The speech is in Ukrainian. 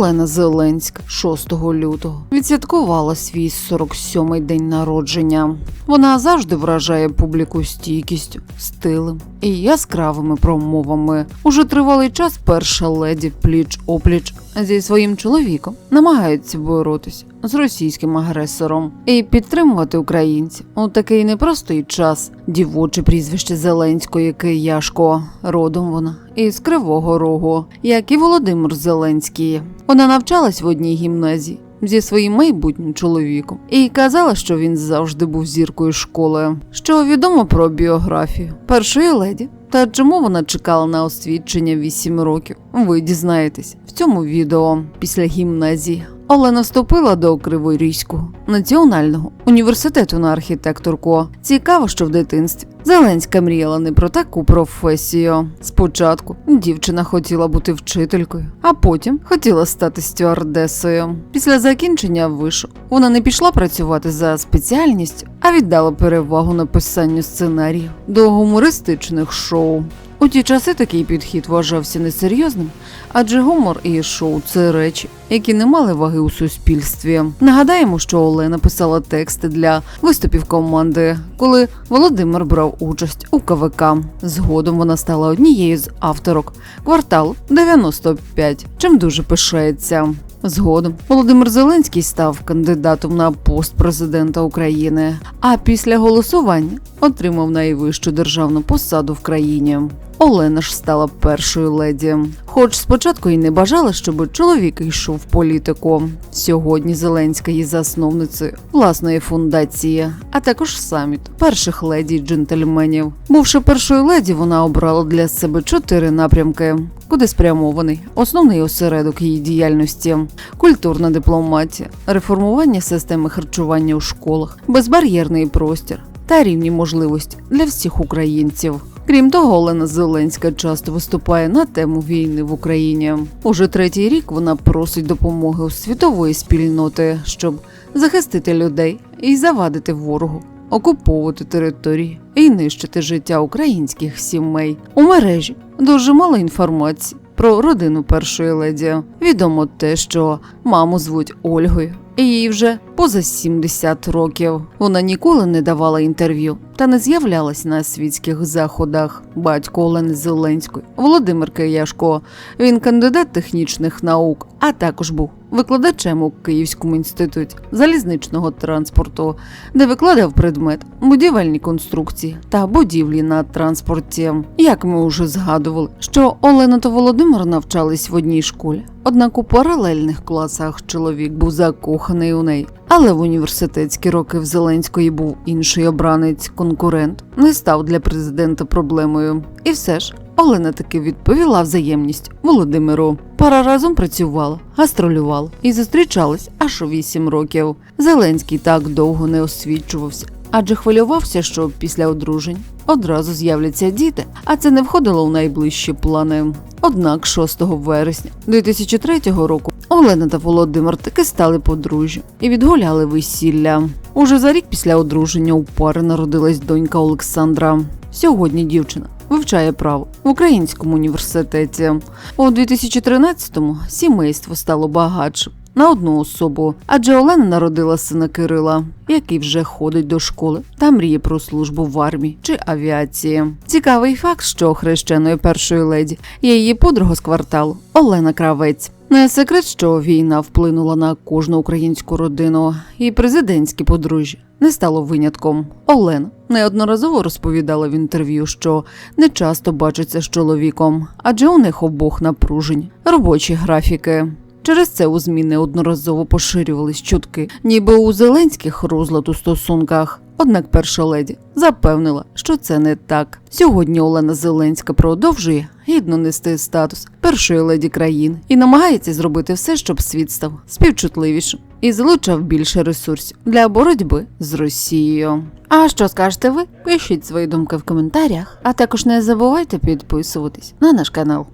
Олена Зеленська 6 лютого відсвяткувала свій 47-й день народження. Вона завжди вражає публіку стійкістю, стилем і яскравими промовами. Уже тривалий час перша леді пліч опліч зі своїм чоловіком намагаються боротися з російським агресором і підтримувати українців у такий непростий час. Дівоче прізвище Зеленської Кияшко. Родом вона із Кривого Рогу, як і Володимир Зеленський. Вона навчалась в одній гімназії. Зі своїм майбутнім чоловіком і казала, що він завжди був зіркою школи. Що відомо про біографію першої леді та чому вона чекала на освідчення 8 років. Ви дізнаєтесь в цьому відео після гімназії. Олена вступила до Криворізького національного університету на архітекторку. Цікаво, що в дитинстві Зеленська мріяла не про таку професію. Спочатку дівчина хотіла бути вчителькою, а потім хотіла стати стюардесою. Після закінчення вишу вона не пішла працювати за спеціальністю, а віддала перевагу написанню сценарію до гумористичних шоу. У ті часи такий підхід вважався несерйозним, адже гумор і шоу це речі, які не мали ваги у суспільстві. Нагадаємо, що Олена писала тексти для виступів команди, коли Володимир брав участь у КВК. Згодом вона стала однією з авторок кварталу 95, чим дуже пишається. Згодом Володимир Зеленський став кандидатом на пост президента України, а після голосування отримав найвищу державну посаду в країні. Олена ж стала першою леді. Хоч спочатку й не бажала, щоб чоловік йшов в політику. Сьогодні Зеленська є засновницею власної фундації, а також саміт перших леді джентльменів. Бувши першою леді, вона обрала для себе чотири напрямки. Куди спрямований основний осередок її діяльності, культурна дипломатія, реформування системи харчування у школах, безбар'єрний простір та рівні можливості для всіх українців. Крім того, Олена Зеленська часто виступає на тему війни в Україні. Уже третій рік вона просить допомоги у світової спільноти, щоб захистити людей і завадити ворогу, окуповувати території і нищити життя українських сімей. У мережі дуже мало інформації про родину першої леді. Відомо те, що маму звуть Ольгою. І їй вже поза 70 років. Вона ніколи не давала інтерв'ю та не з'являлась на світських заходах. Батько Олени Зеленської, Володимир Кияшко. Він кандидат технічних наук, а також був викладачем у Київському інституті залізничного транспорту, де викладав предмет будівельні конструкції та будівлі на транспорті. Як ми вже згадували, що Олена та Володимир навчались в одній школі. Однак у паралельних класах чоловік був закоханий у неї. Але в університетські роки в Зеленської був інший обранець, конкурент, не став для президента проблемою. І все ж Олена таки відповіла взаємність Володимиру. Пара разом працювала, гастролювала і зустрічались аж у вісім років. Зеленський так довго не освічувався, адже хвилювався, що після одружень одразу з'являться діти, а це не входило в найближчі плани. Однак 6 вересня 2003 року Олена та Володимир таки стали подружжя і відгуляли весілля. Уже за рік після одруження у пари народилась донька Олександра. Сьогодні дівчина вивчає право в українському університеті. У 2013-му сімейство стало багатшим на одну особу, адже Олена народила сина Кирила, який вже ходить до школи та мріє про службу в армії чи авіації. Цікавий факт, що хрещеною першої леді є її подруга з кварталу Олена Кравець. Не секрет, що війна вплинула на кожну українську родину, і президентське подружжя не стало винятком. Олена неодноразово розповідала в інтерв'ю, що не часто бачиться з чоловіком, адже у них обох напружені робочі графіки. Через це у ЗМІ неодноразово поширювались чутки, ніби у Зеленських розлад у стосунках. Однак перша леді запевнила, що це не так. Сьогодні Олена Зеленська продовжує гідно нести статус першої леді країни і намагається зробити все, щоб світ став співчутливішим і залучав більше ресурсів для боротьби з Росією. А що скажете ви? Пишіть свої думки в коментарях, а також не забувайте підписуватись на наш канал.